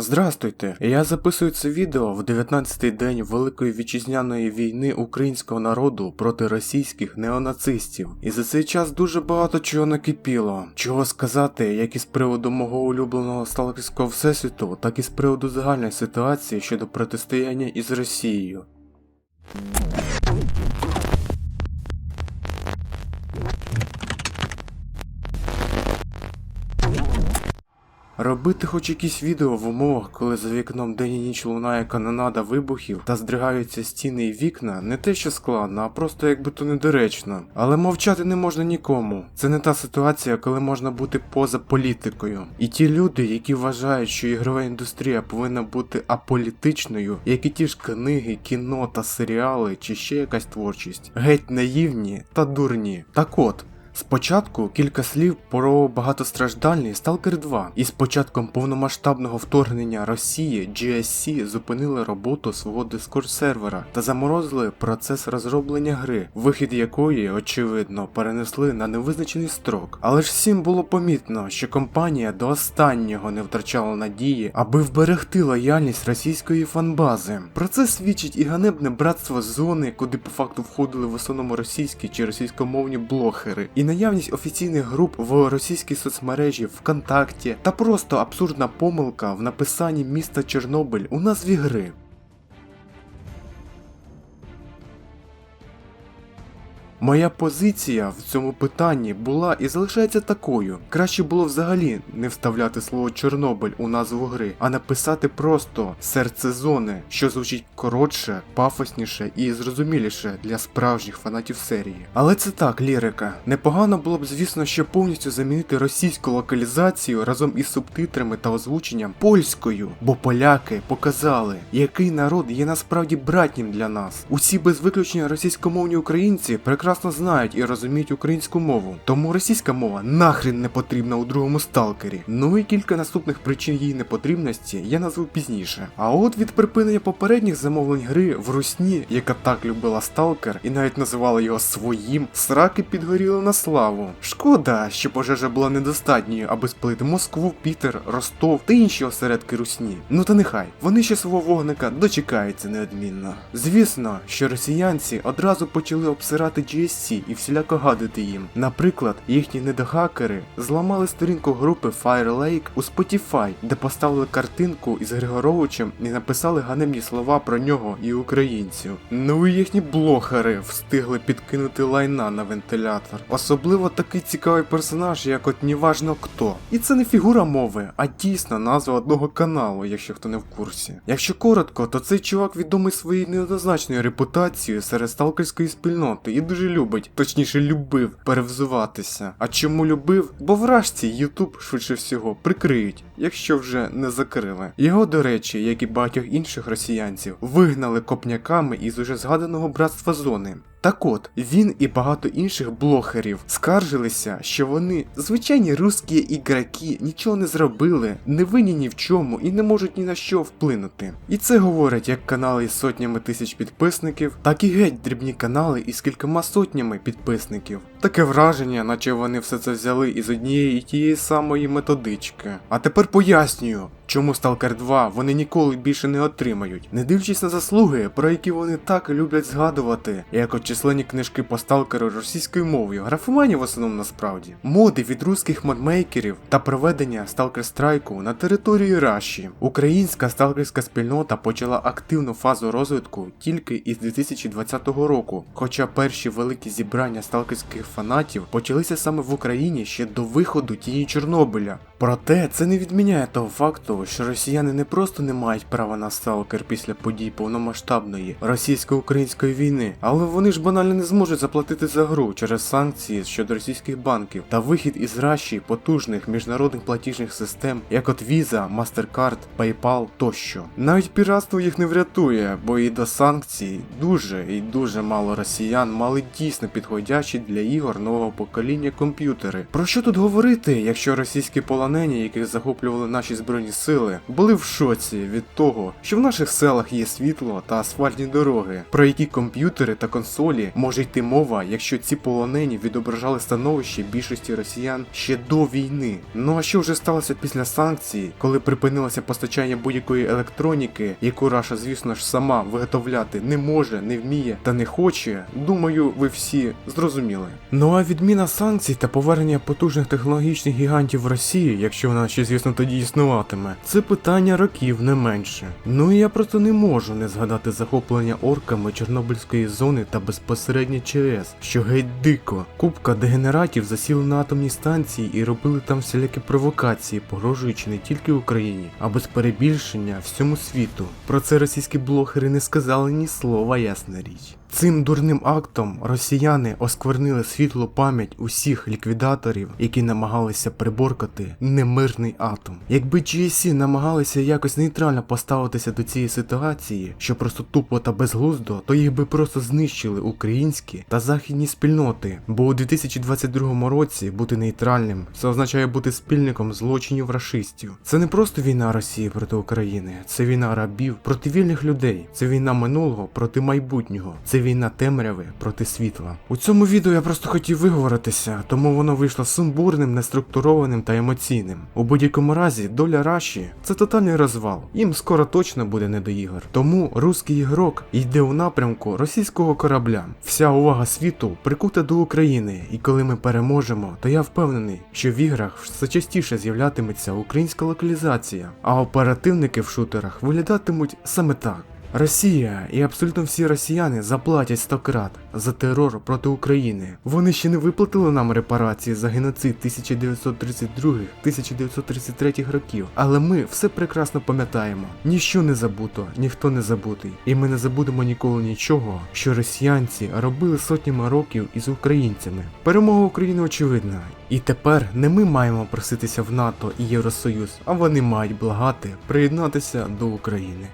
Здрастуйте! Я записую це відео в 19-й день Великої вітчизняної війни українського народу проти російських неонацистів. І за цей час дуже багато чого накипіло. Чого сказати, як із приводу мого улюбленого сталкерського всесвіту, так і з приводу загальної ситуації щодо протистояння із Росією. Робити хоч якісь відео в умовах, коли за вікном день і ніч лунає канонада вибухів та здригаються стіни і вікна, не те що складно, а просто якби то недоречно. Але мовчати не можна нікому. Це не та ситуація, коли можна бути поза політикою. І ті люди, які вважають, що ігрова індустрія повинна бути аполітичною, як і ті ж книги, кіно та серіали, чи ще якась творчість, геть наївні та дурні. Так от. Спочатку кілька слів про багатостраждальний Stalker 2. І з початком повномасштабного вторгнення Росії GSC зупинили роботу свого Discord сервера та заморозили процес розроблення гри, вихід якої, очевидно, перенесли на невизначений строк. Але ж всім було помітно, що компанія до останнього не втрачала надії, аби вберегти лояльність російської фанбази. Про це свідчить і ганебне братство зони, куди по факту входили в основному російські чи російськомовні блогери, і наявність офіційних груп в російській соцмережі ВКонтакті та просто абсурдна помилка в написанні міста Чорнобиль у назві гри. Моя позиція в цьому питанні була і залишається такою. Краще було взагалі не вставляти слово Чорнобиль у назву гри, а написати просто серце зони, що звучить коротше, пафосніше і зрозуміліше для справжніх фанатів серії. Але це так, лірика. Непогано було б, звісно, ще повністю замінити російську локалізацію разом із субтитрами та озвученням польською, бо поляки показали, який народ є насправді братнім для нас. Усі без виключення російськомовні українці прекрасно знають і розуміють українську мову, тому російська мова нахрен не потрібна у другому сталкері. Ну і кілька наступних причин її непотрібності я назву пізніше. А от від припинення попередніх замовлень гри в Русні, яка так любила сталкер і навіть називала його своїм, сраки підгоріли на славу. Шкода, що пожежа була недостатньою, аби спалити Москву, Пітер, Ростов та інші осередки Русні. Ну та нехай, вони ще свого вогника дочекаються неодмінно. Звісно, що росіянці одразу почали обсирати GSC і всіляко гадити їм. Наприклад, їхні недохакери зламали сторінку групи Fire Lake у Spotify, де поставили картинку із Григоровичем і написали ганебні слова про нього і українців. Ну і їхні блогери встигли підкинути лайна на вентилятор. Особливо такий цікавий персонаж, як от неважно хто. І це не фігура мови, а дійсна назва одного каналу, якщо хто не в курсі. Якщо коротко, то цей чувак відомий своєю неоднозначною репутацією серед сталкерської спільноти і дуже любить, точніше любив перевзуватися. А чому любив? Бо вражці Ютуб швидше всього прикриють, якщо вже не закрили. Його, до речі, як і багатьох інших росіянців, вигнали копняками із уже згаданого братства зони. Так от, він і багато інших блогерів скаржилися, що вони, звичайні русські ігроки, нічого не зробили, не винні ні в чому і не можуть ні на що вплинути. І це говорять як канали із сотнями тисяч підписників, так і геть дрібні канали із кількома сотнями підписників. Таке враження, наче вони все це взяли із однієї і тієї самої методички. А тепер пояснюю. Чому Stalker 2 вони ніколи більше не отримають, не дивлячись на заслуги, про які вони так люблять згадувати, як от численні книжки по сталкеру російською мовою, графомані в основному насправді, моди від русських модмейкерів та проведення сталкер страйку на території Раші. Українська сталкерська спільнота почала активну фазу розвитку тільки із 2020 року, хоча перші великі зібрання сталкерських фанатів почалися саме в Україні ще до виходу тіні Чорнобиля. Проте це не відміняє того факту, що росіяни не просто не мають права на сталкер після подій повномасштабної російсько-української війни, але вони ж банально не зможуть заплатити за гру через санкції щодо російських банків та вихід із раші потужних міжнародних платіжних систем, як от Visa, MasterCard, PayPal тощо. Навіть піратство їх не врятує, бо і до санкцій дуже і дуже мало росіян мали дійсно підходящі для ігор нового покоління комп'ютери. Про що тут говорити, якщо російські полонені, яких захоплювали наші збройні сили, були в шоці від того, що в наших селах є світло та асфальтні дороги, про які комп'ютери та консолі може йти мова, якщо ці полонені відображали становище більшості росіян ще до війни. Ну а що вже сталося після санкцій, коли припинилося постачання будь-якої електроніки, яку Раша, звісно ж, сама виготовляти не може, не вміє та не хоче, думаю, ви всі зрозуміли. Ну а відміна санкцій та повернення потужних технологічних гігантів в Росії, якщо вона ще, звісно, тоді існуватиме, це питання років не менше. Ну і я просто не можу не згадати захоплення орками Чорнобильської зони та безпосередньо ЧАЕС, що геть дико. Купка дегенератів засіли на атомній станції і робили там всілякі провокації, погрожуючи не тільки Україні, а без перебільшення всьому світу. Про це російські блогери не сказали ні слова, ясна річ. Цим дурним актом росіяни осквернили світлу пам'ять усіх ліквідаторів, які намагалися приборкати немирний атом. Якби GSC намагалися якось нейтрально поставитися до цієї ситуації, що просто тупо та безглуздо, то їх би просто знищили українські та західні спільноти. Бо у 2022 році бути нейтральним це означає бути спільником злочинів рашистів. Це не просто війна Росії проти України, це війна рабів проти вільних людей, це війна минулого проти майбутнього. Це війна темряви проти світла. У цьому відео я просто хотів виговоритися, тому воно вийшло сумбурним, неструктурованим та емоційним. У будь-якому разі, доля Раші це тотальний розвал. Їм скоро точно буде не до ігор. Тому руський ігрок йде у напрямку російського корабля. Вся увага світу прикута до України, і коли ми переможемо, то я впевнений, що в іграх все частіше з'являтиметься українська локалізація, а оперативники в шутерах виглядатимуть саме так. Росія і абсолютно всі росіяни заплатять 100 крат за терор проти України. Вони ще не виплатили нам репарації за геноцид 1932-1933 років, але ми все прекрасно пам'ятаємо. Ніщо не забуто, ніхто не забутий. І ми не забудемо ніколи нічого, що росіянці робили сотнями років із українцями. Перемога України очевидна. І тепер не ми маємо проситися в НАТО і Євросоюз, а вони мають благати приєднатися до України.